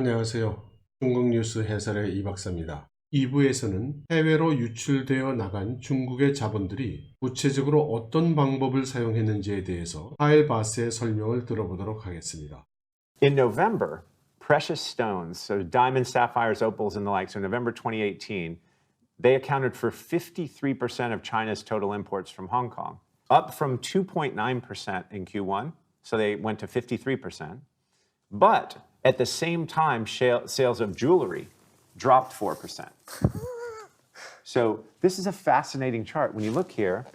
안녕하세요. 중국 뉴스 해설의 이 박사입니다. 2부에서는 해외로 유출되어 나간 중국의 자본들이 구체적으로 어떤 방법을 사용했는지에 대해서 파일 바스의 설명을 들어보도록 하겠습니다. In November, precious stones, so diamonds, sapphires, opals, and the like, so November 2018, they accounted for 53% of China's total imports from Hong Kong, up from 2.9% in Q1, so they went to 53%. But at the same time, sales of jewelry dropped 4%. So this is a fascinating chart. When you look here,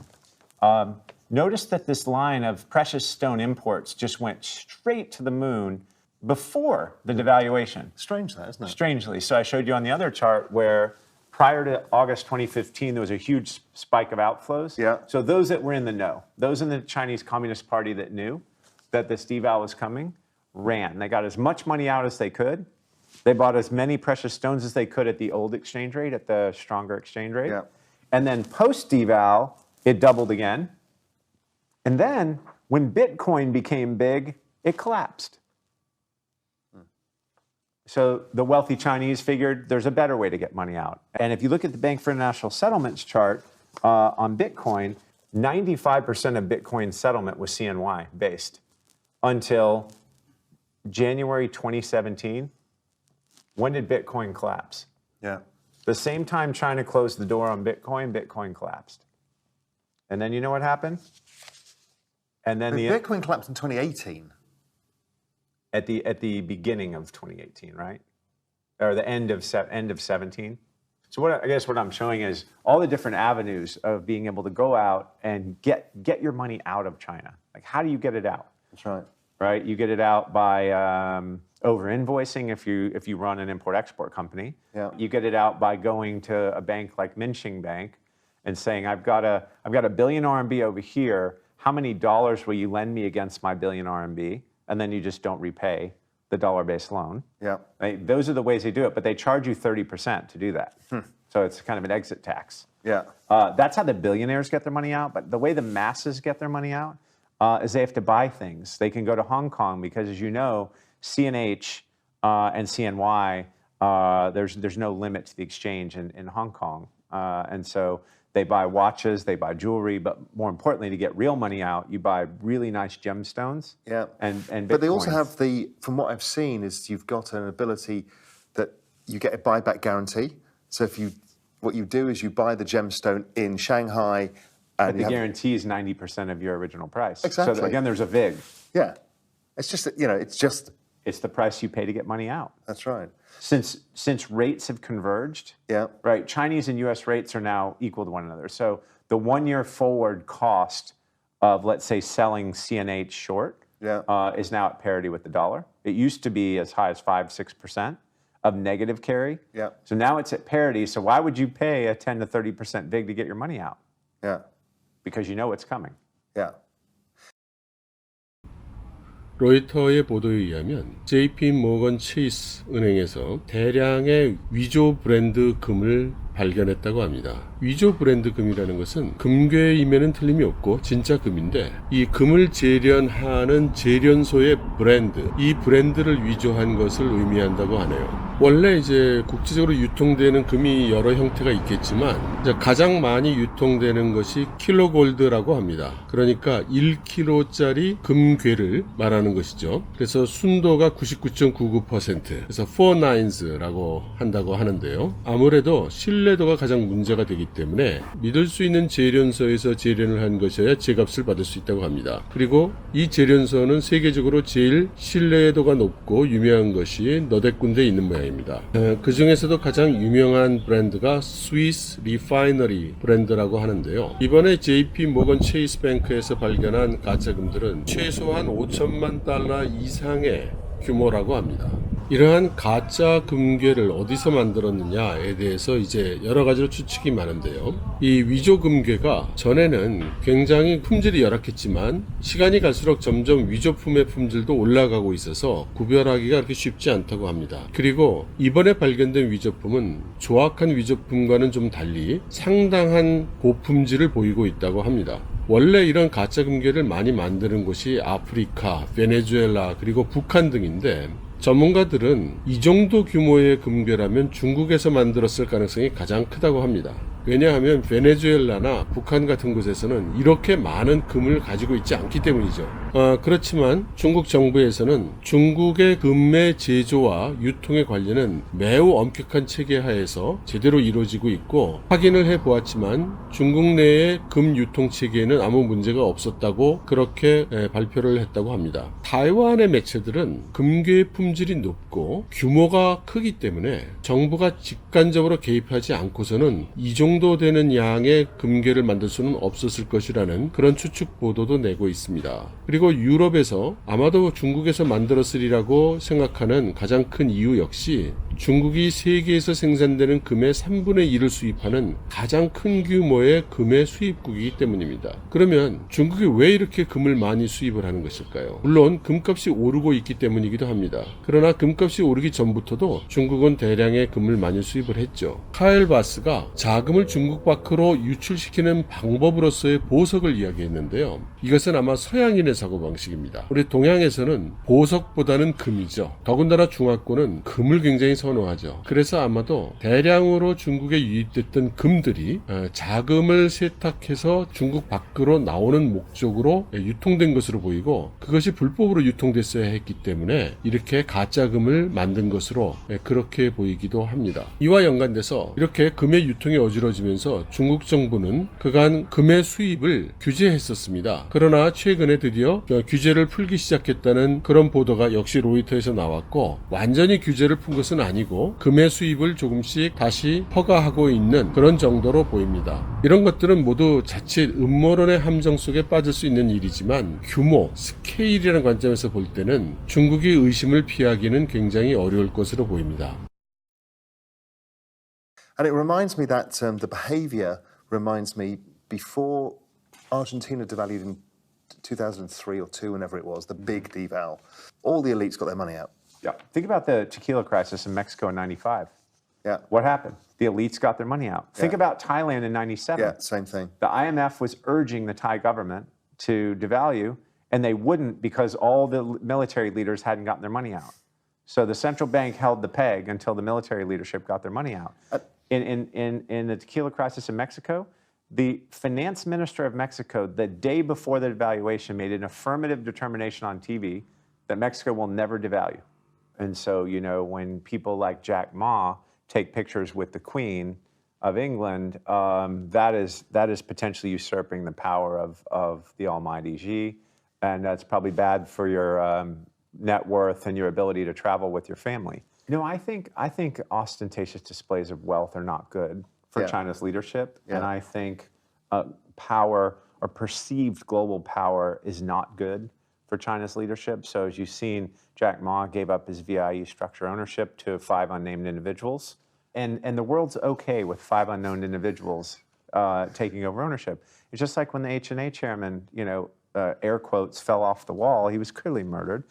um, notice that this line of precious stone imports just went straight to the moon before the devaluation. Strange that, isn't it? Strangely. So I showed you on the other chart where prior to August 2015, there was a huge spike of outflows. Yeah. So those that were in the know, those in the Chinese Communist Party that knew that this deval was coming, ran. They got as much money out as they could. They bought as many precious stones as they could at the old exchange rate, at the stronger exchange rate. Yeah. And then post deval, it doubled again. And then when Bitcoin became big, it collapsed. So the wealthy Chinese figured there's a better way to get money out. And if you look at the Bank for International Settlements chart uh, on Bitcoin, 95% of Bitcoin settlement was CNY based until January 2017. When did Bitcoin collapse? Yeah. The same time China closed the door on Bitcoin, Bitcoin collapsed. And then you know what happened? And then But the Bitcoin collapsed in 2018. at the at the beginning of 2018, right? Or the end of se- end of 17. So what I I guess what I'm showing is all the different avenues of being able to go out and get get your money out of China. Like how do you get it out? That's right. Right? You get it out by um, over invoicing if you if you run an import export company. Yeah. You get it out by going to a bank like Minxing Bank and saying I've got a I've got a billion RMB over here. How many dollars will you lend me against my billion RMB? And then you just don't repay the dollar-based loan. Yeah. Right? Those are the ways they do it, but they charge you 30% to do that. So it's kind of an exit tax. Yeah. Uh, that's how the billionaires get their money out. But the way the masses get their money out uh, is they have to buy things. They can go to Hong Kong because, as you know, CNH uh, and CNY, uh, there's there's no limit to the exchange in, in Hong Kong, uh, and so they buy watches, they buy jewelry, but more importantly, to get real money out, you buy really nice gemstones. Yeah. And and But they also have the, from what I've seen, is you've got an ability that you get a buyback guarantee. So if you, what you do is you buy the gemstone in Shanghai, But and the have, guarantee is 90% of your original price. Exactly. So again, there's a VIG. yeah, it's just you know, it's just It's the price you pay to get money out. that's right. Since since rates have converged, Yeah. right? Chinese and U.S. rates are now equal to one another. So the one-year forward cost of let's say selling CNH short Yeah. uh, is now at parity with the dollar. It used to be as high as five six percent of negative carry. Yeah. So now it's at parity. So why would you pay a 10 to 30 percent VIG to get your money out? Yeah. Because you know it's coming. Yeah. 로이터의 보도에 의하면 JP 모건 체이스 은행에서 대량의 위조 브랜드 금을 발견했다고 합니다. 위조 브랜드 금이라는 것은 금괴임에는 틀림이 없고 진짜 금인데 이 금을 재련하는 재련소의 브랜드, 이 브랜드를 위조한 것을 의미한다고 하네요. 원래 이제 국제적으로 유통되는 금이 여러 형태가 있겠지만 가장 많이 유통되는 것이 킬로골드라고 합니다. 그러니까 1kg짜리 금괴를 말하는 것이죠. 그래서 순도가 99.99% 그래서 4 9s라고 한다고 하는데요. 아무래도 신뢰도가 가장 문제가 되기 때문에 믿을 수 있는 재련소에서 재련을 한 것이어야 제값을 받을 수 있다고 합니다. 그리고 이 재련소는 세계적으로 제일 신뢰도가 높고 유명한 것이 너댓 군데 있는 모양입니다. 그 중에서도 가장 유명한 브랜드가 스위스 리파이너리 브랜드라고 하는데요. 이번에 JP 모건 체이스 뱅크에서 발견한 가짜금들은 최소한 5천만 달러 이상의 규모라고 합니다. 이러한 가짜 금괴를 어디서 만들었느냐에 대해서 이제 여러 가지로 추측이 많은데요. 이 위조 금괴가 전에는 굉장히 품질이 열악했지만 시간이 갈수록 점점 위조품의 품질도 올라가고 있어서 구별하기가 그렇게 쉽지 않다고 합니다. 그리고 이번에 발견된 위조품은 조악한 위조품과는 좀 달리 상당한 고품질을 보이고 있다고 합니다. 원래 이런 가짜 금괴를 많이 만드는 곳이 아프리카, 베네수엘라, 그리고 북한 등인데 전문가들은 이 정도 규모의 금괴라면 중국에서 만들었을 가능성이 가장 크다고 합니다. 왜냐하면 베네수엘라나 북한 같은 곳에서는 이렇게 많은 금을 가지고 있지 않기 때문이죠. 아, 그렇지만 중국 정부에서는 중국의 금의 제조와 유통에 관련은 매우 엄격한 체계 하에서 제대로 이루어지고 있고 확인을 해 보았지만 중국 내의 금 유통 체계에는 아무 문제가 없었다고 그렇게 에, 발표를 했다고 합니다. 타이완의 매체들은 금괴의 품질이 높고 규모가 크기 때문에 정부가 직간접으로 개입하지 않고서는 이 정도 되는 양의 금괴를 만들 수는 없었을 것이라는 그런 추측 보도도 내고 있습니다. 그리고 유럽에서 아마도 중국에서 만들었으리라고 생각하는 가장 큰 이유 역시 중국이 세계에서 생산되는 금의 3분의 1을 수입하는 가장 큰 규모의 금의 수입국이기 때문입니다. 그러면 중국이 왜 이렇게 금을 많이 수입을 하는 것일까요? 물론 금값이 오르고 있기 때문이기도 합니다. 그러나 금값이 오르기 전부터도 중국은 대량의 금을 많이 수입을 했죠. 카엘 바스가 자금을 중국 밖으로 유출시키는 방법으로서의 보석을 이야기했는데요. 이것은 아마 서양인의 사고방식입니다. 우리 동양에서는 보석보다는 금이죠. 더군다나 중화권은 금을 굉장히 선호하죠. 그래서 아마도 대량으로 중국에 유입됐던 금들이 어, 자금을 세탁해서 중국 밖으로 나오는 목적으로 유통된 것으로 보이고 그것이 불법으로 유통됐어야 했기 때문에 이렇게 가짜금을 만든 것으로 예, 그렇게 보이기도 합니다. 이와 연관돼서 이렇게 금의 유통이 어지러지 면서 중국 정부는 그간 금의 수입을 규제했었습니다. 그러나 최근에 드디어 어, 규제를 풀기 시작했다는 그런 보도가 역시 로이터에서 나왔고 완전히 규제를 푼 것은 아니고 금의 수입을 조금씩 다시 허가하고 있는 그런 정도로 보입니다. 이런 것들은 모두 자칫 음모론의 함정 속에 빠질 수 있는 일이지만 규모, 스케일이라는 관점에서 볼 때는 중국이 의심을 피하기는 굉장히 어려울 것으로 보입니다. And it reminds me that um, the behaviour reminds me before Argentina devalued in 2003 or two, whenever it was, the big deval, all the elites got their money out. Yeah. Think about the tequila crisis in Mexico in 95. Yeah. What happened? The elites got their money out. Think Yeah. about Thailand in 97. Yeah, same thing. The IMF was urging the Thai government to devalue, and they wouldn't because all the military leaders hadn't gotten their money out. So the central bank held the peg until the military leadership got their money out. In, in, in, in the tequila crisis in Mexico, the finance minister of Mexico, the day before the devaluation, made an affirmative determination on TV that Mexico will never devalue. And so, you know, when people like Jack Ma take pictures with the Queen of England, um, that is that is potentially usurping the power of of the Almighty Xi, and that's probably bad for your um, net worth and your ability to travel with your family. You know, I think I think ostentatious displays of wealth are not good for Yeah. China's leadership, and I think uh, power or perceived global power is not good for China's leadership. So, as you've seen, Jack Ma gave up his VIE structure ownership to five unnamed individuals. And, and the world's okay with five unknown individuals uh, taking over ownership. It's just like when the H&A chairman, you know, uh, air quotes, fell off the wall. He was clearly murdered.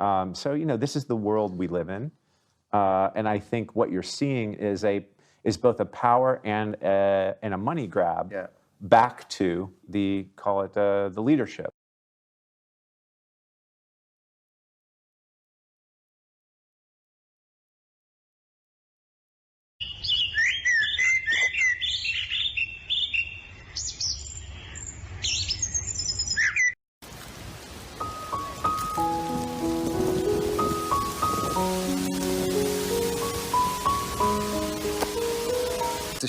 Um, so, you know, this is the world we live in. Uh, and I think what you're seeing is a is both a power and a, and a money grab Yeah. back to the call it uh, the leadership.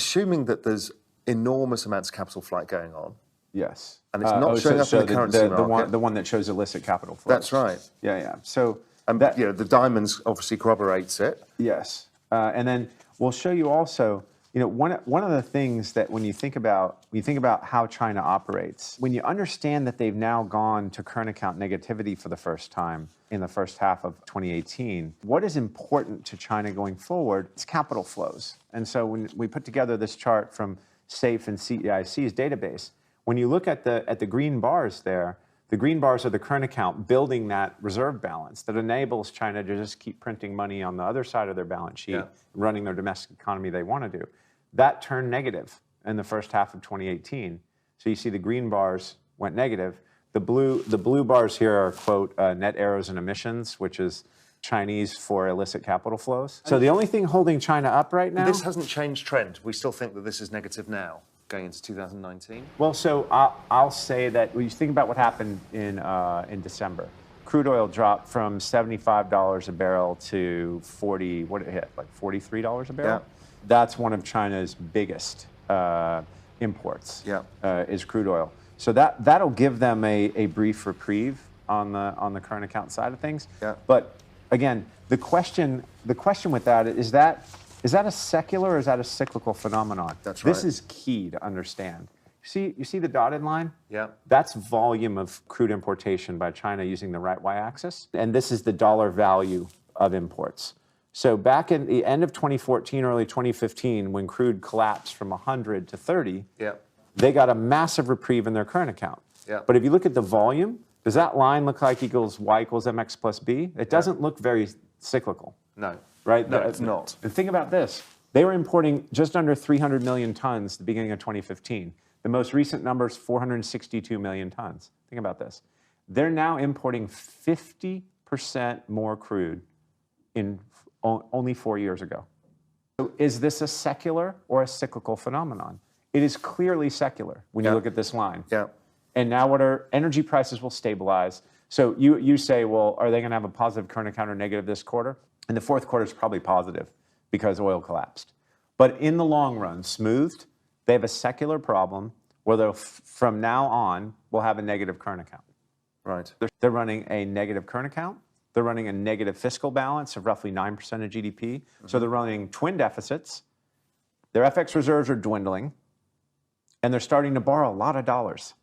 Assuming that there's enormous amounts of capital flight going on. Yes, And it's not showing up in the currency the, the one market. the one that shows illicit capital flight. That's right. Yeah, yeah. So And that you know, the diamonds obviously corroborates it. Yes, uh, and then we'll show you also. You know, one one of the things that when you think about when you think about how China operates, when you understand that they've now gone to current account negativity for the first time in the first half of 2018, what is important to China going forward? It's capital flows. And so when we put together this chart from SAFE and CEIC's database, when you look at the at the green bars there, the green bars are the current account building that reserve balance that enables China to just keep printing money on the other side of their balance sheet, Yeah. running their domestic economy they want to do. That turned negative in the first half of 2018. So you see the green bars went negative. The blue, the blue bars here are quote uh, net arrows and emissions, which is Chinese for illicit capital flows. So the only thing holding China up right now. This hasn't changed trend. We still think that this is negative now, going into 2019. Well, so I'll, I'll say that when you think about what happened in, uh, in December, crude oil dropped from $75 a barrel to 40, what did it hit, like $43 a barrel? Yeah. That's one of China's biggest uh, imports, Yeah. uh, is crude oil. So that, that'll give them a, a brief reprieve on the, on the current account side of things. Yeah. But again, the question, the question with that is that, is that a secular or is that a cyclical phenomenon? That's right. This is key to understand. See, you see the dotted line? Yeah. That's volume of crude importation by China using the right y-axis, and this is the dollar value of imports. So back in the end of 2014, early 2015, when crude collapsed from 100 to 30, Yeah. they got a massive reprieve in their current account. Yeah. But if you look at the volume, does that line look like equals y equals mx plus b? It doesn't look very cyclical No. Right? No, The- it's not. And think about this. They were importing just under 300 million tons at the beginning of 2015. The most recent number is 462 million tons. Think about this. They're now importing 50% more crude in only four years ago. So is this a secular or a cyclical phenomenon? It is clearly secular when you look at this line. Yeah. And now what are energy prices will stabilize. So you, you say, well, are they going to have a positive current account or negative this quarter? And the fourth quarter is probably positive because oil collapsed. But in the long run, smoothed, they have a secular problem where they'll, from now on, will have a negative current account. Right. They're, they're running a negative current account. They're running a negative fiscal balance of roughly 9% of GDP. So they're running twin deficits. Their FX reserves are dwindling. And they're starting to borrow a lot of dollars.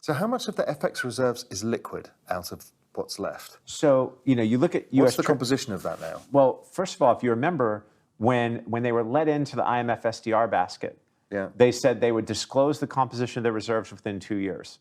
So, how much of the FX reserves is liquid out of what's left? So, you know, you look at US What's the composition of that now? Well, first of all, if you remember when when they were let into the IMF SDR basket, Yeah. they said they would disclose the composition of their reserves within two years.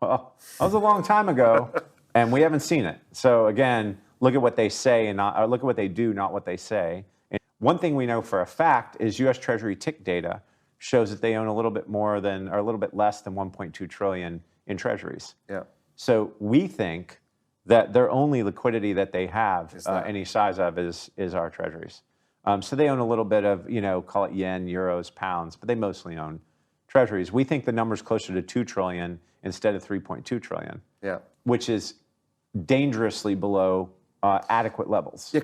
Well, that was a long time ago, and we haven't seen it. So again, look at what they say and not, or look at what they do, not what they say. And one thing we know for a fact is U.S. Treasury tick data shows that they own a little bit more than, or a little bit less than 1.2 trillion in treasuries. Yeah. So we think that their only liquidity that they have, uh, any size of, is is our treasuries. Um, so they own a little bit of, you know, call it yen, euros, pounds, but they mostly own treasuries. We think the number's closer to two trillion instead of 3.2 trillion, Yeah. which is dangerously below uh, adequate levels. Yeah,